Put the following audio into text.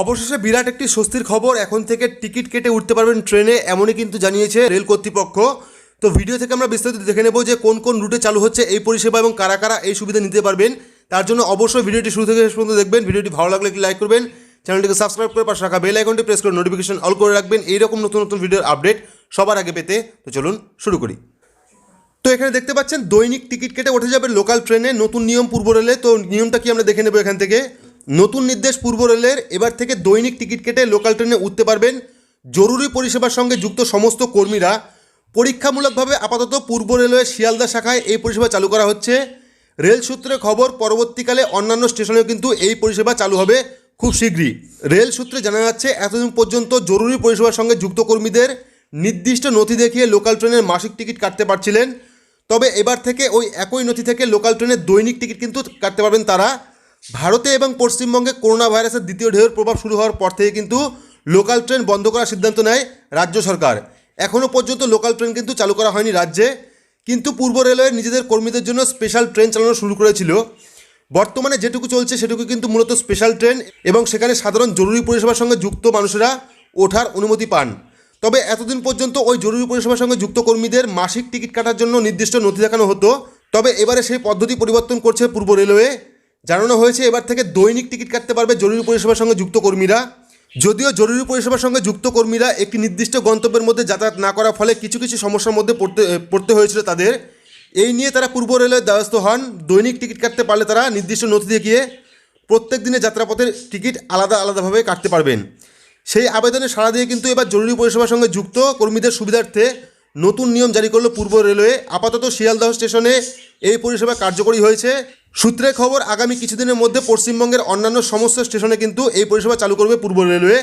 অবশেষে বিরাট একটি স্বস্তির খবর, এখন থেকে টিকিট কেটে উঠতে পারবেন ট্রেনে, এমনই কিন্তু জানিয়েছে রেল কর্তৃপক্ষ। তো ভিডিও থেকে আমরা বিস্তারিত দেখে নেব যে কোন কোন রুটে চালু হচ্ছে এই পরিষেবা এবং কারা কারা এই সুবিধা নিতে পারবেন। তার জন্য অবশ্যই ভিডিওটি শুরু থেকে শেষ পর্যন্ত দেখবেন। ভিডিওটি ভালো লাগলে একটি লাইক করবেন। চ্যানেলটিকে সাবস্ক্রাইব করে পাশে রাখা বেল আইকনটি প্রেস করে নোটিফিকেশন অল করে রাখবেন। এইরকম নতুন নতুন ভিডিওর আপডেট সবার আগে পেতে। তো চলুন শুরু করি। তো এখানে দেখতে পাচ্ছেন দৈনিক টিকিট কেটে উঠে যাবে লোকাল ট্রেনে, নতুন নিয়ম পূর্ব রেলে। তো নিয়মটা কি আমরা দেখে নেব এখান থেকে? নতুন নির্দেশ পূর্ব রেলের, এবার থেকে দৈনিক টিকিট কেটে লোকাল ট্রেনে উঠতে পারবেন জরুরি পরিষেবার সঙ্গে যুক্ত সমস্ত কর্মীরা। পরীক্ষামূলকভাবে আপাতত পূর্ব রেলওয়ে শিয়ালদা শাখায় এই পরিষেবা চালু করা হচ্ছে। রেল সূত্রে খবর, পরবর্তীকালে অন্যান্য স্টেশনেও কিন্তু এই পরিষেবা চালু হবে খুব শীঘ্রই। রেল সূত্রে জানা যাচ্ছে, এতদিন পর্যন্ত জরুরি পরিষেবার সঙ্গে যুক্ত কর্মীদের নির্দিষ্ট নথি দেখিয়ে লোকাল ট্রেনের মাসিক টিকিট কাটতে পারছিলেন। তবে এবার থেকে ওই একই নথি থেকে লোকাল ট্রেনের দৈনিক টিকিট কিন্তু কাটতে পারবেন তারা। ভারতে এবং পশ্চিমবঙ্গে করোনা ভাইরাসের দ্বিতীয় ঢেউয়ের প্রভাব শুরু হওয়ার পর থেকে কিন্তু লোকাল ট্রেন বন্ধ করার সিদ্ধান্ত নেয় রাজ্য সরকার। এখনও পর্যন্ত লোকাল ট্রেন কিন্তু চালু করা হয়নি রাজ্যে। কিন্তু পূর্ব রেলওয়ে নিজেদের কর্মীদের জন্য স্পেশাল ট্রেন চালানো শুরু করেছিল। বর্তমানে যেটুকু চলছে সেটুকু কিন্তু মূলত স্পেশাল ট্রেন এবং সেখানে সাধারণ জরুরি পরিষেবার সঙ্গে যুক্ত মানুষেরা ওঠার অনুমতি পান। তবে এতদিন পর্যন্ত ওই জরুরি পরিষেবার সঙ্গে যুক্ত কর্মীদের মাসিক টিকিট কাটার জন্য নির্দিষ্ট নথি দেখানো হতো। তবে এবারে সেই পদ্ধতি পরিবর্তন করছে পূর্ব রেলওয়ে। জানানো হয়েছে এবার থেকে দৈনিক টিকিট কাটতে পারবে জরুরি পরিষেবার সঙ্গে যুক্ত কর্মীরা। যদিও জরুরি পরিষেবার সঙ্গে যুক্ত কর্মীরা একটি নির্দিষ্ট গন্তব্যের মধ্যে যাতায়াত না করার ফলে কিছু কিছু সমস্যার মধ্যে পড়তে পড়তে হয়েছিল তাদের। এই নিয়ে তারা পূর্ব রেলের দ্বারস্থ হন। দৈনিক টিকিট কাটতে পারলে তারা নির্দিষ্ট নথি দিয়ে গিয়ে প্রত্যেক দিনে যাত্রাপথের টিকিট আলাদা আলাদাভাবে কাটতে পারবেন। সেই আবেদনে সাড়া দিয়ে কিন্তু এবার জরুরি পরিষেবার সঙ্গে যুক্ত কর্মীদের সুবিধার্থে নতুন নিয়ম জারি করল পূর্ব রেলওয়ে। আপাতত শিয়ালদহ স্টেশনে এই পরিষেবা কার্যকরী হয়েছে। সূত্রে খবর, আগামী কিছুদিনের মধ্যে পশ্চিমবঙ্গের অন্যান্য সমস্ত স্টেশনে কিন্তু এই পরিষেবা চালু করবে পূর্ব রেলওয়ে।